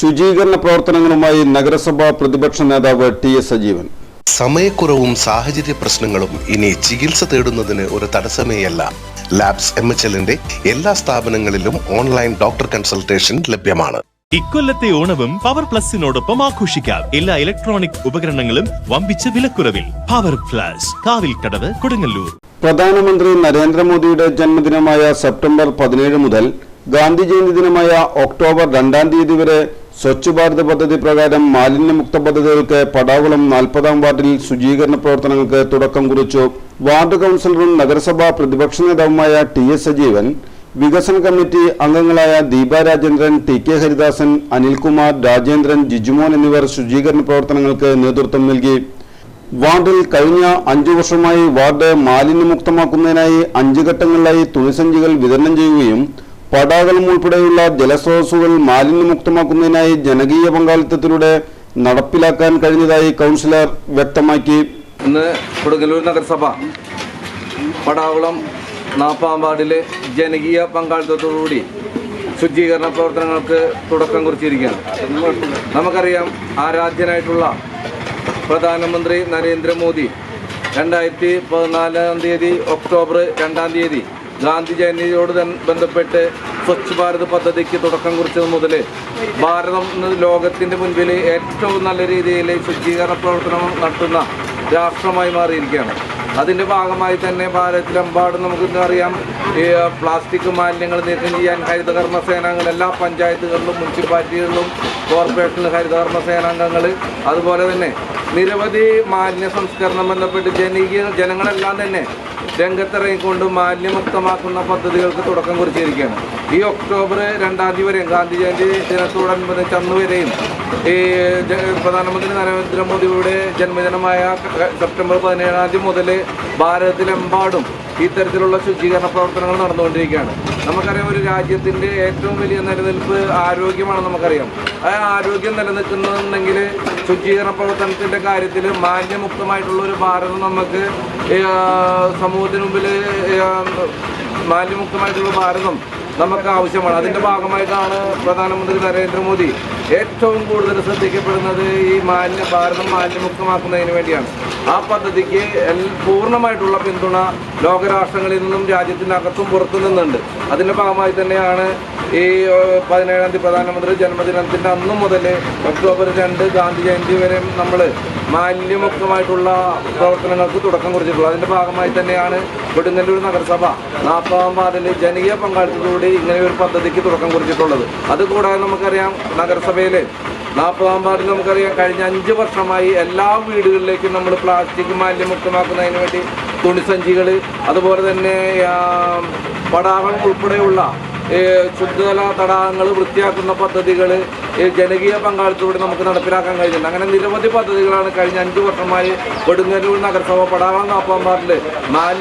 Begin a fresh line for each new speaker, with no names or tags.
ശുചീകരണ പ്രവർത്തനങ്ങളുമായി നഗരസഭാ പ്രതിപക്ഷ നേതാവ് ടി എസ് സജീവൻ.
സമയക്കുറവും സാഹചര്യ പ്രശ്നങ്ങളും ഇനി ചികിത്സ തേടുന്നതിന് ഒരു തടസ്സമേയല്ല. ലാബ്സ് എം എച്ച് എല്ലിന്റെ എല്ലാ സ്ഥാപനങ്ങളിലും ഓൺലൈൻ ഡോക്ടർ കൺസൾട്ടേഷൻ ലഭ്യമാണ്.
ഇക്കൊല്ലത്തെ ഓണവും പവർ പ്ലസിനോടൊപ്പം ആഘോഷിക്കാം. എല്ലാ ഇലക്ട്രോണിക് ഉപകരണങ്ങളും വമ്പിച്ച വിലക്കുറവിൽ. പവർ പ്ലസ് കടവ് കൊടുങ്ങല്ലൂർ.
പ്രധാനമന്ത്രി നരേന്ദ്രമോദിയുടെ ജന്മദിനമായ സെപ്റ്റംബർ പതിനേഴ് മുതൽ ഗാന്ധി ജയന്തി ദിനമായ ഒക്ടോബർ രണ്ടാം തീയതി വരെ സ്വച്ഛ് ഭാരത് പദ്ധതി പ്രകാരം മാലിന്യമുക്ത പദ്ധതികൾക്ക് പടാകുളം നാൽപ്പതാം വാർഡിൽ ശുചീകരണ പ്രവർത്തനങ്ങൾക്ക് തുടക്കം കുറിച്ചു. വാർഡ് കൗൺസിലറും നഗരസഭാ പ്രതിപക്ഷ നേതാവുമായ ടി എസ് സജീവൻ വികസന കമ്മിറ്റി അംഗങ്ങളായ ദീപ രാജേന്ദ്രൻ ടി കെ ഹരിദാസൻ അനിൽകുമാർ രാജേന്ദ്രൻ ജിജുമോൻ എന്നിവർ ശുചീകരണ പ്രവർത്തനങ്ങൾക്ക് നേതൃത്വം നൽകി. വാർഡിൽ കഴിഞ്ഞ അഞ്ചു വർഷമായി വാർഡ് മാലിന്യമുക്തമാക്കുന്നതിനായി അഞ്ച് ഘട്ടങ്ങളിലായി തുണിസഞ്ചികൾ വിതരണം ചെയ്യുകയും പടാകളം ഉൾപ്പെടെയുള്ള ജലസ്രോതസ്സുകൾ മാലിന്യമുക്തമാക്കുന്നതിനായി ജനകീയ പങ്കാളിത്തത്തിലൂടെ നടപ്പിലാക്കാൻ കഴിഞ്ഞതായി കൗൺസിലർ വ്യക്തമാക്കി.
ഇന്ന് കൊടുങ്ങല്ലൂർ നഗരസഭ പടാകുളം നാപ്പാം വാർഡിലെ ജനകീയ പങ്കാളിത്തത്തോടുകൂടി ശുചീകരണ പ്രവർത്തനങ്ങൾക്ക് തുടക്കം കുറിച്ചിരിക്കുകയാണ്. നമുക്കറിയാം ആരാധ്യനായിട്ടുള്ള പ്രധാനമന്ത്രി നരേന്ദ്രമോദി രണ്ടായിരത്തി പതിനാലാം തീയതി ഒക്ടോബർ രണ്ടാം തീയതി ഗാന്ധി ജയന്തിയോട് ബന്ധപ്പെട്ട് സ്വച്ഛ് ഭാരത് പദ്ധതിക്ക് തുടക്കം കുറിച്ചത് മുതൽ ഭാരതം ലോകത്തിന്റെ മുൻപിൽ ഏറ്റവും നല്ല രീതിയിൽ ശുചീകരണ പ്രവർത്തനം നടത്തുന്ന രാഷ്ട്രമായി മാറിയിരിക്കുകയാണ്. അതിന്റെ ഭാഗമായി തന്നെ ഭാരതത്തിലെമ്പാടും നമുക്ക് അറിയാം ഈ പ്ലാസ്റ്റിക് മാലിന്യങ്ങൾ നീക്കം ചെയ്യാൻ ഹരിതകർമ്മ സേനാംഗങ്ങൾ എല്ലാ പഞ്ചായത്തുകളിലും മുനിസിപ്പാലിറ്റികളിലും കോർപ്പറേഷനിലും ഹരിതകർമ്മ സേനാംഗങ്ങൾ അതുപോലെ തന്നെ നിരവധി മാലിന്യ സംസ്കരണം ബന്ധപ്പെട്ട് ജനകീയ ജനങ്ങളെല്ലാം തന്നെ രംഗത്തിറങ്ങിക്കൊണ്ട് മാലിന്യമുക്തമാക്കുന്ന പദ്ധതികൾക്ക് തുടക്കം കുറിച്ചിരിക്കുകയാണ്. ഈ ഒക്ടോബർ രണ്ടാം തീയതി വരെയും ഗാന്ധി ജയന്തി ദിനത്തോടനുബന്ധിച്ച് അന്ന് വരെയും ഈ പ്രധാനമന്ത്രി നരേന്ദ്രമോദിയുടെ ജന്മദിനമായ സെപ്റ്റംബർ പതിനേഴാം തീയതി മുതൽ ഭാരതത്തിലെമ്പാടും ഇത്തരത്തിലുള്ള ശുചീകരണ പ്രവർത്തനങ്ങൾ നടന്നുകൊണ്ടിരിക്കുകയാണ്. നമുക്കറിയാം ഒരു രാജ്യത്തിന്റെ ഏറ്റവും വലിയ നിലനിൽപ്പ് ആരോഗ്യമാണ് നമുക്കറിയാം. ആ ആരോഗ്യം നിലനിൽക്കുന്നുണ്ടെങ്കിൽ ശുചീകരണ പ്രവർത്തനത്തിന്റെ കാര്യത്തിൽ മാലിന്യമുക്തമായിട്ടുള്ള ഒരു ഭാരതം നമുക്ക് സമൂഹത്തിന് മുമ്പിൽ മാലിന്യമുക്തമായിട്ടുള്ള ഭാരതം നമുക്ക് ആവശ്യമാണ്. അതിന്റെ ഭാഗമായിട്ടാണ് പ്രധാനമന്ത്രി നരേന്ദ്രമോദി ഏറ്റവും കൂടുതൽ ശ്രദ്ധിക്കപ്പെടുന്നത് ഈ മാലിന്യ ഭാരതം മാലിന്യമുക്തമാക്കുന്നതിന് വേണ്ടിയാണ്. ആ പദ്ധതിക്ക് പൂർണമായിട്ടുള്ള പിന്തുണ ലോകരാഷ്ട്രങ്ങളിൽ നിന്നും രാജ്യത്തിനകത്തും പുറത്തു നിന്നുണ്ട്. അതിന്റെ ഭാഗമായി തന്നെയാണ് ഈ പതിനേഴാം തീയതി പ്രധാനമന്ത്രി ജന്മദിനത്തിന്റെ അന്നു മുതൽ ഒക്ടോബർ രണ്ട് ഗാന്ധി ജയന്തി വരെ നമ്മൾ മാലിന്യമുക്തമായിട്ടുള്ള പ്രവർത്തനങ്ങൾക്ക് തുടക്കം കുറിച്ചിട്ടുള്ളത്. അതിന്റെ ഭാഗമായി തന്നെയാണ് കൊടുങ്ങല്ലൂർ നഗരസഭ നാൽപ്പതാം വാർഡിൽ ജനകീയ പങ്കാളിത്തത്തോടെ ഇങ്ങനെ ഒരു പദ്ധതിക്ക് തുടക്കം കുറിച്ചിട്ടുള്ളത്. അതുകൂടാതെ നമുക്കറിയാം നഗരസഭയിൽ നാൽപ്പതാം വാർഡിൽ നമുക്കറിയാം കഴിഞ്ഞ അഞ്ച് വർഷമായി എല്ലാ വീടുകളിലേക്കും നമ്മൾ പ്ലാസ്റ്റിക് മാലിന്യമുക്തമാക്കുന്നതിന് വേണ്ടി തുണിസഞ്ചികൾ അതുപോലെ തന്നെ പടാകം ഉൾപ്പെടെയുള്ള ശുദ്ധജല തടാകങ്ങൾ വൃത്തിയാക്കുന്ന പദ്ധതികൾ ജനകീയ പങ്കാളിത്തത്തോടെ നമുക്ക് നടപ്പിലാക്കാൻ കഴിഞ്ഞിട്ടുണ്ട്. അങ്ങനെ നിരവധി പദ്ധതികളാണ് കഴിഞ്ഞ അഞ്ച് വർഷമായി കൊടുങ്ങല്ലൂർ നഗരസഭ പടാകം നാൽപ്പതാം വാർഡിൽ